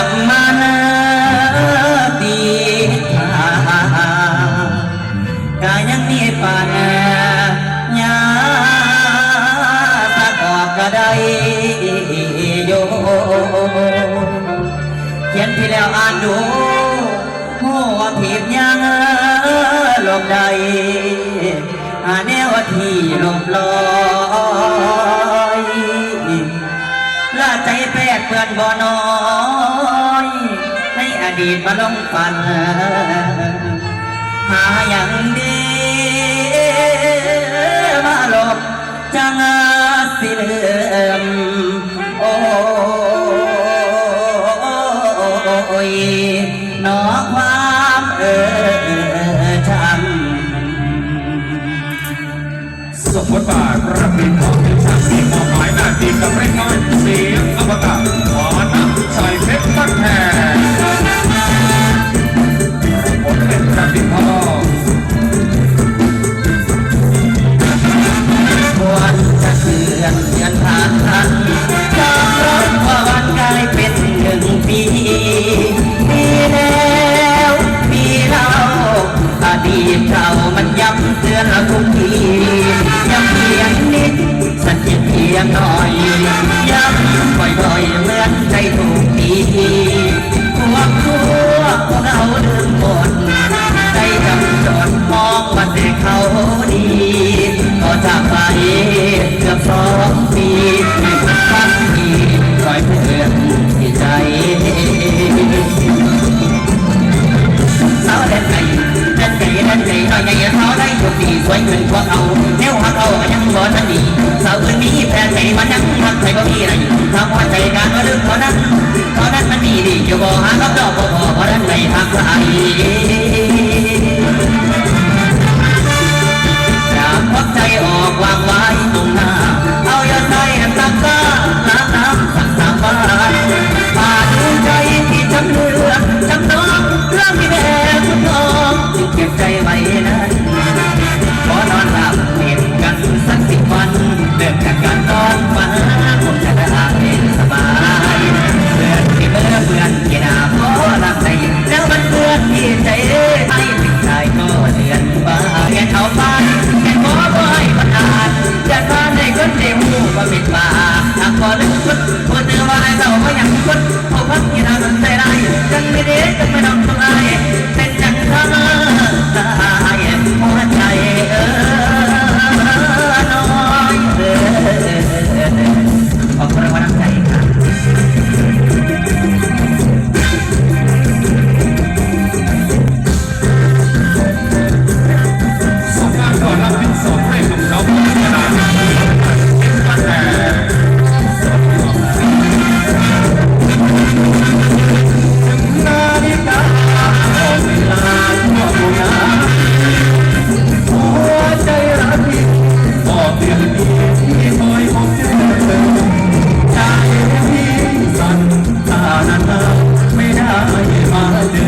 ากมานาปีกายังมีปานยาตะกอบก็ได้โยเขียนที่แล้วอ่านดูโหัวผิดยังลงใดอาแนวที่ลมลอยละใจแปกเพื่อนบ่อนอ ดีมาลมฝัน หาอย่างดีมาหลบจังสิเลื่อมโอ้ยนอความเออช้ำสมบทบาทพระบิดา Thank you. 啊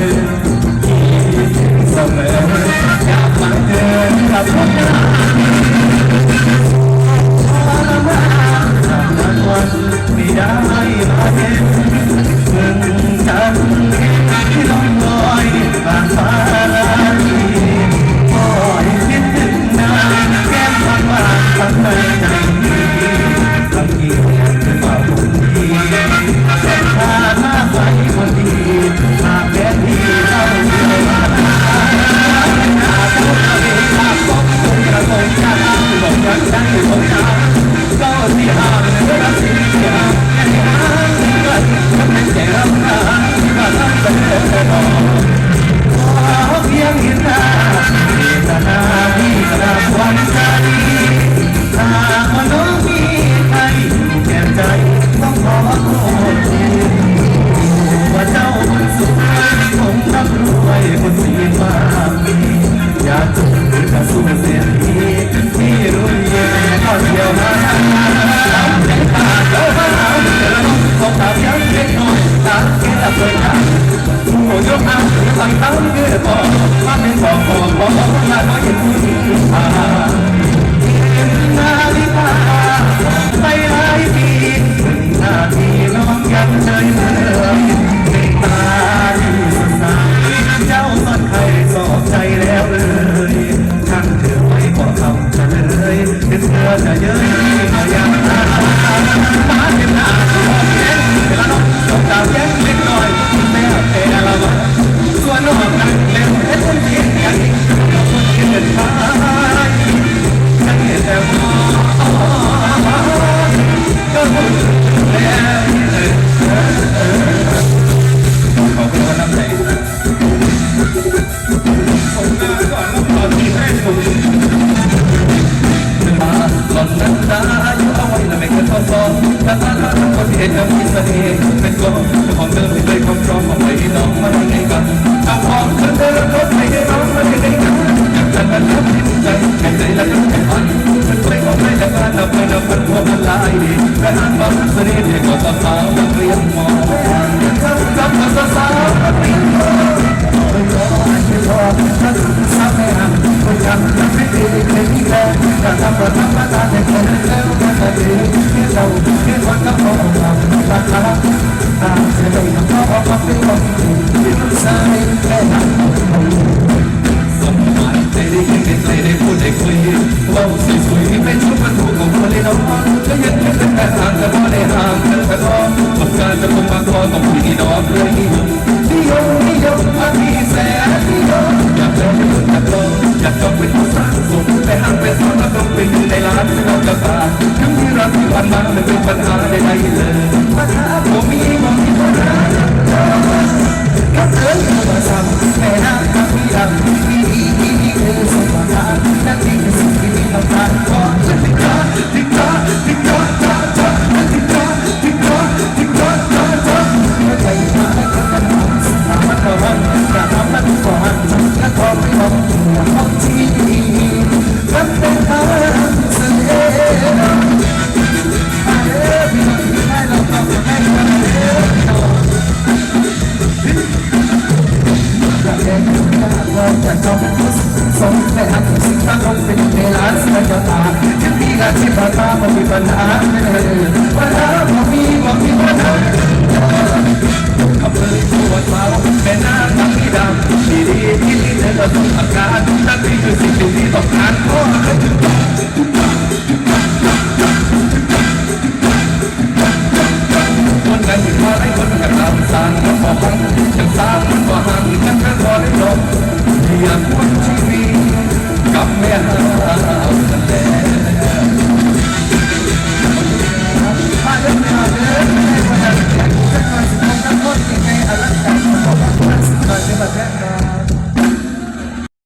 สมแต่หักสิตาสงเป็นเวลาสัญญาตาที่พี่กาชิบาตาไม่มีปัญหาไม่ได้เลยปัญหาไม่มีไม่มีปัญหาอำเภอปวดเมาเป็นหน้าทางที่ดำดีดีที่นี่เธอก็ต้องอาการนั่นคือสิ่งที่ต้องการเพราะเขาถึงคนใดถึงมาไล่คนอยากลำสารก็บอกฟังอยากสามคนบอกห่างกันก็รอเด้จบ Yeah.